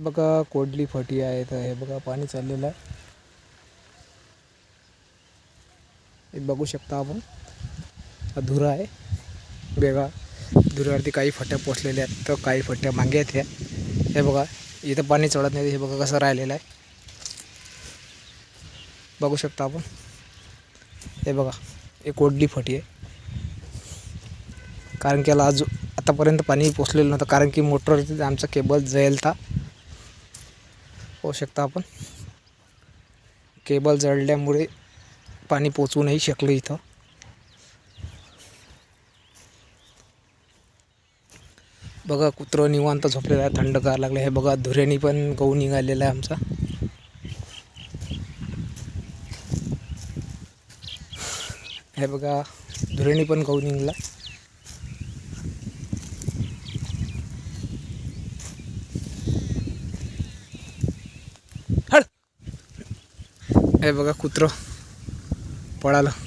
हे बघा कोडली फटी आहे तर हे बघा पाणी चाललेलं आहे. हे बघू शकता आपण. हा धुरा आहे. वेगळा धुरावरती काही फट्या पोचलेल्या आहेत. तर काही फट्या मागे आहेत ह्या हे बघा इथं पाणी चढत नाही हे बघा कसं राहिलेलं आहे. बघू शकता आपण. हे बघा हे कोडली फटी आहे. कारण की याला अजून आतापर्यंत पाणी पोचलेलं नव्हतं. कारण की मोटरवरती आमचा केबल जळता होऊ शकता आपण. केबल जळल्यामुळे पाणी पोचू नाही शकलं इथं. बघा कुत्रं निवांत झोपलेलं आहे थंडगार लागलं. हे बघा धुऱ्यानी पण गहू निघालेला आहे आमचा. हे बघा धुऱ्यानी पण गहू निघाला. हे बघा कुत्रं. पळालं.